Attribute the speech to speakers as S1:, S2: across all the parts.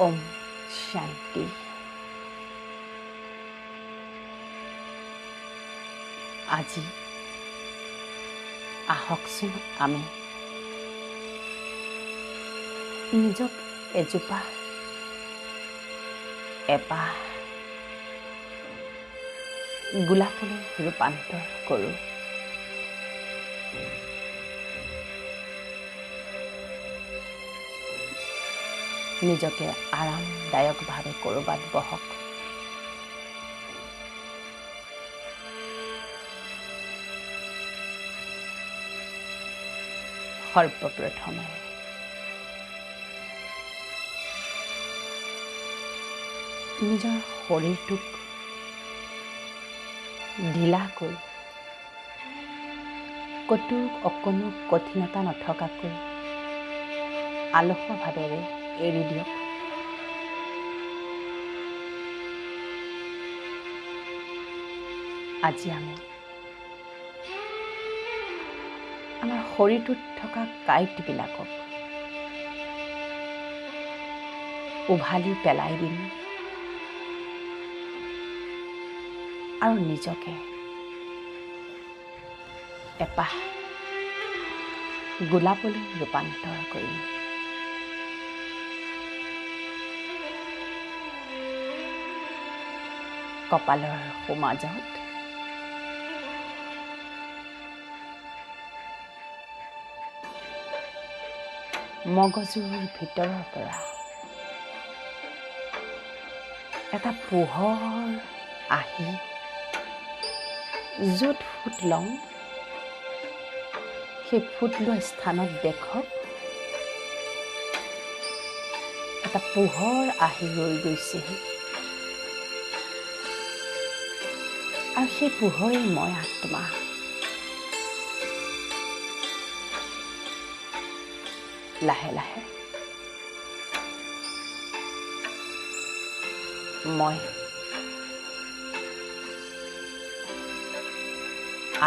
S1: ওম শান্তি আজি আহকচোন আমি নিজক এজোপা এপাহ গোলাপলৈ ৰূপান্তৰ কৰোঁ নিজকে আৰামদায়কভাৱে ক'ৰবাত বহক। সৰ্বপ্ৰথমে নিজৰ শৰীৰটোক ঢিলাকৈ ক'তো অকণো কঠিনতা নথকাকৈ আলসুৱা এৰি দিয়ক আজি আমি আমাৰ শৰীৰটোত থকা কাঁইটবিলাকক উভালি পেলাই দিম। আৰু নিজকে এপাহ গোলাপলৈ ৰূপান্তৰ কৰিম। কপালৰ সোমাজত। মগজুৰ ভিতৰৰ পৰা এটা পোহৰ আহি য'ত ফুট লওঁ সেই ফুট লোৱা স্থানত দেখক। এটা পোহৰ আহি ৰৈ গৈছেহি আৰু সেই পোহৰেই মই আত্মা লাহে লাহে। মই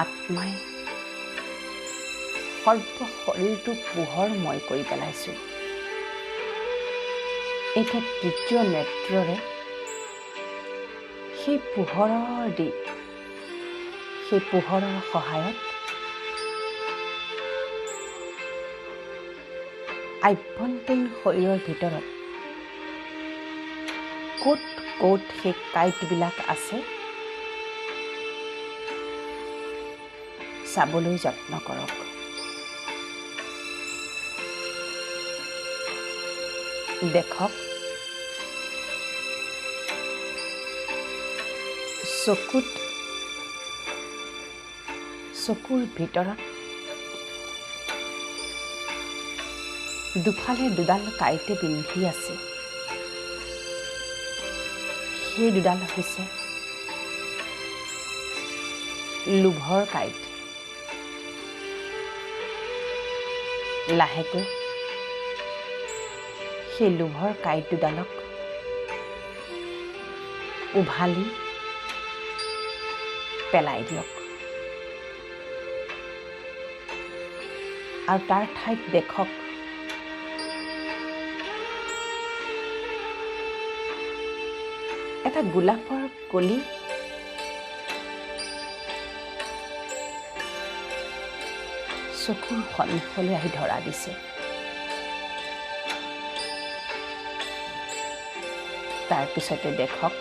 S1: আত্মাই সৰ্ব শৰীৰটো পোহৰময় কৰি পেলাইছোঁ। এতিয়া তৃতীয় নেত্ৰৰে সেই পোহৰৰ দি সেই পোহৰৰ সহায়ত আভ্যন্তৰীণ শৰীৰৰ ভিতৰত ক'ত ক'ত সেই কাঁইটবিলাক আছে চাবলৈ যত্ন কৰক। দেখক। চকুত চকুৰ ভিতৰত দুফালে দুডাল কাঁইটে পিন্ধি আছে। সেই দুডাল হৈছে লোভৰ কাঁইট। লাহেকৈ সেই লোভৰ কাঁইট দুডালক উভালি পেলাই দিয়ক। আৰু তাৰ ঠাইত দেখক। এটা গোলাপৰ কলি। চকুৰ সন্মুখলৈ আহি ধৰা দিছে। তাৰপিছতে দেখক।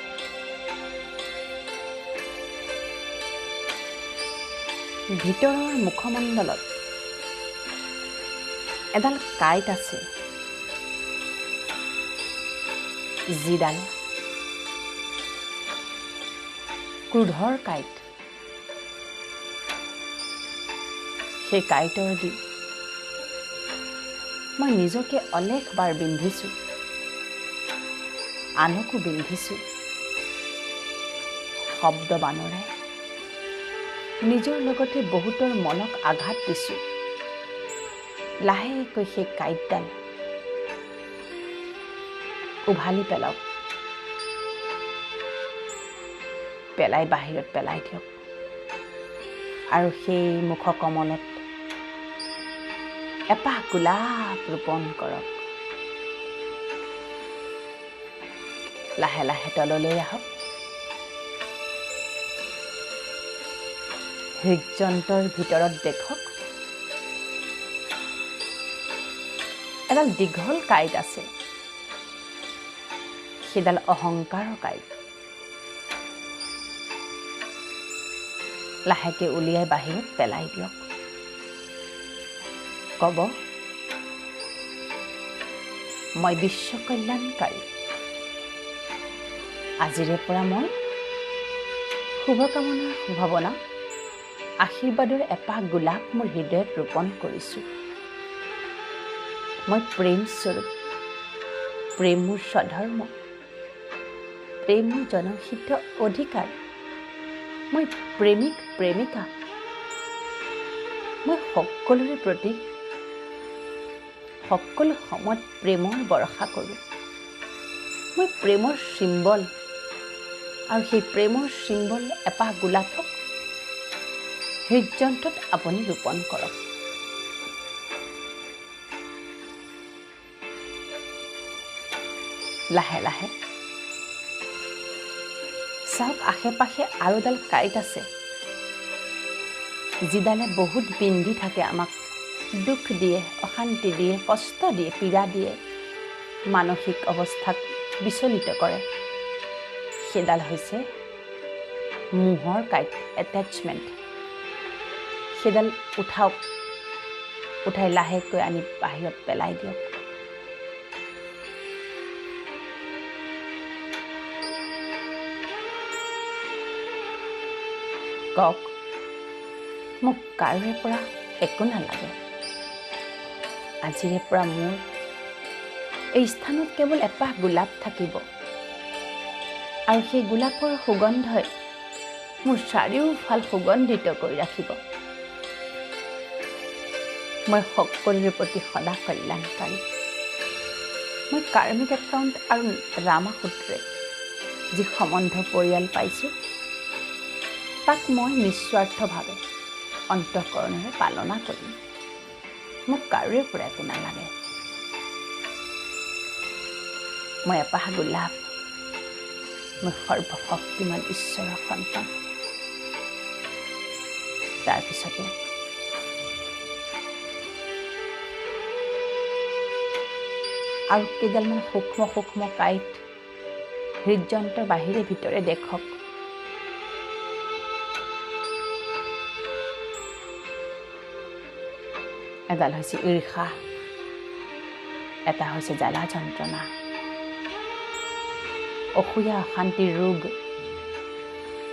S1: ভিতৰৰ মুখমণ্ডলত এডাল কাঁইট আছে। যিডাল ক্ৰোধৰ কাঁইট। সেই কাঁইটৰ দি মই নিজকে অলেখবাৰ বিন্ধিছোঁ। আনকো বিন্ধিছোঁ। শব্দ বানৰে। নিজৰ লগতে বহুতৰ মনক আঘাত দিছোঁ। লাহেকৈ সেই কাঁইটডাল উভালি পেলাওক। পেলাই বাহিৰত পেলাই দিয়ক। আৰু সেই মুখকমলত এপাহ গোলাপ ৰোপণ কৰক। লাহে লাহে তললৈ আহক। হৃদযন্ত্ৰৰ ভিতৰত দেখক। এডাল দীঘল কাঁইট আছে। সেইডাল অহংকাৰৰ কাঁইট। লাহেকৈ উলিয়াই বাহিৰত পেলাই দিয়ক। ক'ব মই বিশ্ব কল্যাণকাৰী আজিৰে পৰা মই শুভকামনাৰ শুভৱনা আশীৰ্বাদৰ এপাহ গোলাপ মোৰ হৃদয়ত ৰোপণ কৰিছোঁ। মই প্ৰেম স্বৰূপ প্ৰেম মোৰ স্বধৰ্ম প্ৰেম মোৰ জনসিদ্ধ অধিকাৰ মই প্ৰেমিক প্ৰেমিকা মই সকলোৰে প্ৰতি সকলো সময়ত প্ৰেমৰ বৰষা কৰোঁ। মই প্ৰেমৰ চিম্বল আৰু সেই প্ৰেমৰ চিম্বল এপাহ গোলাপক হৃদযন্ত্ৰত আপুনি ৰোপণ কৰক। লাহে লাহে। চাওক আশে পাশে আৰু এডাল কাঁইট আছে। যিডালে বহুত বিন্ধি থাকে আমাক, দুখ দিয়ে, অশান্তি দিয়ে, কষ্ট দিয়ে, পীড়া দিয়ে, মানসিক অৱস্থাক বিচলিত কৰে। সেইডাল হৈছে মোহৰ কাঁইট এটেচমেণ্ট সেইডাল উঠাওক, উঠাই লাহেকৈ আনি বাহিৰত পেলাই দিয়ক। কওক মোক কাৰোৰে পৰা একো নালাগে। আজিৰে পৰা মোৰ এই স্থানত কেৱল এপাহ গোলাপ থাকিব। আৰু সেই গোলাপৰ সুগন্ধই মোৰ চাৰিওফাল সুগন্ধিত কৰি ৰাখিব। মই সকলোৰে প্ৰতি সদা কল্যাণকাৰী। মই কাৰ্মিক একাউণ্ট আৰু ৰামা সূত্ৰে যি সম্বন্ধ পৰিয়াল পাইছোঁ তাক মই নিস্বাৰ্থভাৱে অন্তঃকৰণেৰে পালনা কৰিম মোক কাৰোৰে পৰা একো নালাগে। মই এপাহ গোলাপ মই সৰ্বশক্তিমান ঈশ্বৰৰ সন্তান। তাৰপিছতে আৰু কেইডালমান সূক্ষ্ম সূক্ষ্ম কাঁইট হৃদযন্ত্ৰৰ বাহিৰে ভিতৰে দেখক। এডাল হৈছে ঈৰ্ষা এটা হৈছে জ্বালা যন্ত্ৰণা অসূয়া অশান্তিৰ ৰোগ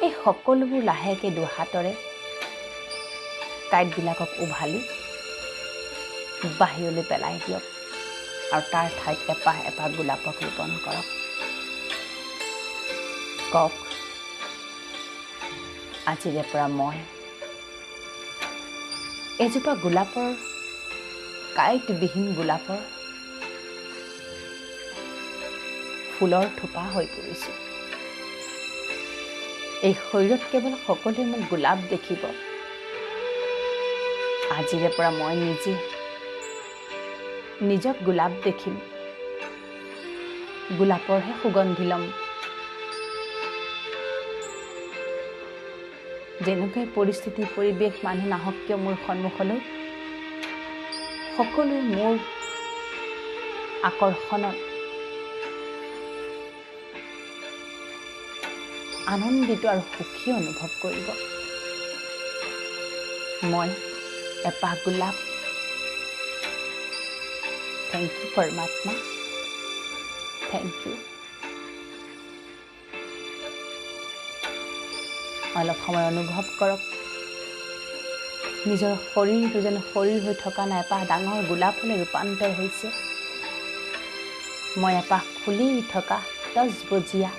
S1: এই সকলোবোৰ লাহেকৈ দুহাতৰে কাঁইটবিলাকক উভালি বাহিৰলৈ পেলাই দিয়ক আৰু তাৰ ঠাইত এপাহ এপাহ গোলাপক ৰোপণ কৰক কওক আজিৰে পৰা মই এজোপা গোলাপৰ কাঁইটবিহীন গোলাপৰ ফুলৰ থোপা হৈ পৰিছোঁ। এই শৰীৰত কেৱল সকলোৱে মোক গোলাপ দেখিব। আজিৰে পৰা মই নিজে নিজক গোলাপ দেখিম। গোলাপৰহে সুগন্ধি ল'ম। যেনেকুৱাই পৰিস্থিতি পৰিৱেশ মানুহ নাহক কিয় মোৰ সন্মুখলৈ সকলোৱে মোৰ আকৰ্ষণত আনন্দিত আৰু সুখী অনুভৱ কৰিব। মই এপাহ গোলাপ। থেংক ইউ পৰমাত্মা থেংক ইউ অলপ সময় অনুভৱ কৰক। নিজৰ শৰীৰটো যেন শৰীৰ হৈ থকা নাই এপাহ ডাঙৰ গোলাপলৈ ৰূপান্তৰ হৈছে। মই এপাহ ফুলি থকা দহবজীয়া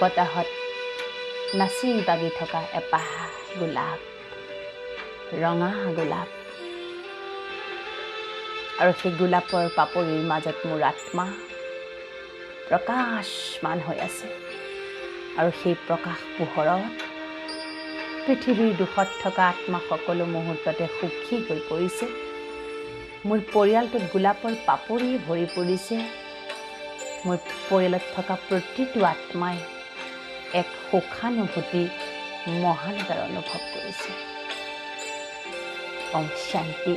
S1: বতাহত নাচি বাগি থকা এপাহ গোলাপ ৰঙা গোলাপ। আৰু সেই গোলাপৰ পাপৰিৰ মাজত মোৰ আত্মা প্ৰকাশমান হৈ আছে। আৰু সেই প্ৰকাশ পোহৰত পৃথিৱীৰ দুখত থকা আত্মা সকলো মুহূৰ্ততে সুখী হৈ পৰিছে। মোৰ পৰিয়ালটোত গোলাপৰ পাপৰি ভৰি পৰিছে। মোৰ পৰিয়ালত থকা প্ৰতিটো আত্মাই এক সুখানুভূতি মহানতাৰ অনুভৱ কৰিছে। অং শান্তি।